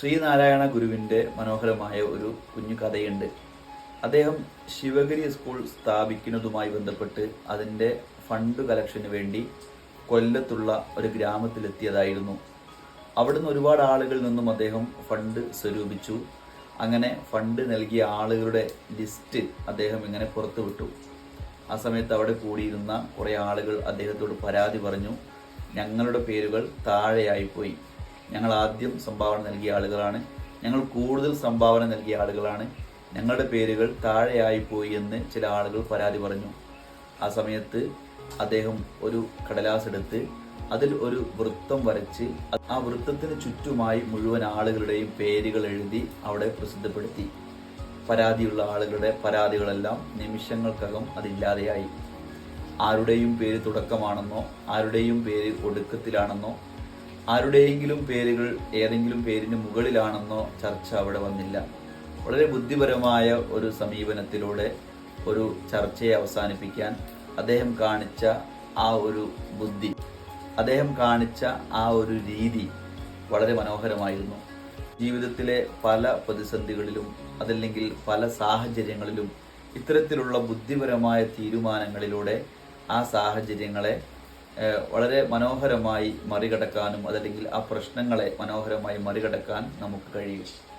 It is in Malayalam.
ശ്രീനാരായണ ഗുരുവിന്റെ മനോഹരമായ ഒരു കുഞ്ഞു കഥയുണ്ട്. അദ്ദേഹം ശിവഗിരി സ്കൂൾ സ്ഥാപിക്കുന്നതുമായി ബന്ധപ്പെട്ട് അതിന്റെ ഫണ്ട് കളക്ഷന് വേണ്ടി കൊല്ലത്തുള്ള ഒരു ഗ്രാമത്തിലെത്തിയതായിരുന്നു. അവിടുന്ന് ഒരുപാട് ആളുകളിൽ നിന്നും അദ്ദേഹം ഫണ്ട് സ്വരൂപിച്ചു. അങ്ങനെ ഫണ്ട് നൽകിയ ആളുകളുടെ ലിസ്റ്റ് അദ്ദേഹം ഇങ്ങനെ പുറത്തുവിട്ടു. ആ സമയത്ത് അവിടെ കൂടിയിരുന്ന കുറേ ആളുകൾ അദ്ദേഹത്തോട് പരാതി പറഞ്ഞു. ഞങ്ങളുടെ പേരുകൾ താഴെയായിപ്പോയി. ഞങ്ങൾ ആദ്യം സംഭാവന നൽകിയ ആളുകളാണ്. ഞങ്ങൾ കൂടുതൽ സംഭാവന നൽകിയ ആളുകളാണ്. ഞങ്ങളുടെ പേരുകൾ താഴെയായി പോയി എന്ന് ചില ആളുകൾ പരാതി പറഞ്ഞു. ആ സമയത്ത് അദ്ദേഹം ഒരു കടലാസ് എടുത്ത് അതിൽ ഒരു വൃത്തം വരച്ച് ആ വൃത്തത്തിന് ചുറ്റുമായി മുഴുവൻ ആളുകളുടെയും പേരുകൾ എഴുതി അവിടെ പ്രസിദ്ധപ്പെടുത്തി. പരാതിയുള്ള ആളുകളുടെ പരാതികളെല്ലാം നിമിഷങ്ങൾക്കകം അതില്ലാതെയായി. ആരുടെയും പേര് തുടക്കമാണെന്നോ ആരുടെയും പേര് ഒടുക്കത്തിലാണെന്നോ ആരുടെയെങ്കിലും പേരുകൾ ഏതെങ്കിലും പേരിന് മുകളിലാണെന്നോ ചർച്ച അവിടെ വന്നില്ല. വളരെ ബുദ്ധിപരമായ ഒരു സമീപനത്തിലൂടെ ഒരു ചർച്ചയെ അവസാനിപ്പിക്കാൻ അദ്ദേഹം കാണിച്ച ആ ഒരു ബുദ്ധി അദ്ദേഹം കാണിച്ച ആ ഒരു രീതി വളരെ മനോഹരമായിരുന്നു. ജീവിതത്തിലെ പല പ്രതിസന്ധികളിലും അതല്ലെങ്കിൽ പല സാഹചര്യങ്ങളിലും ഇത്തരത്തിലുള്ള ബുദ്ധിപരമായ തീരുമാനങ്ങളിലൂടെ ആ സാഹചര്യങ്ങളെ വളരെ മനോഹരമായി മറികടക്കാനും അതല്ലെങ്കിൽ ആ പ്രശ്നങ്ങളെ മനോഹരമായി മറികടക്കാൻ നമുക്ക് കഴിയും.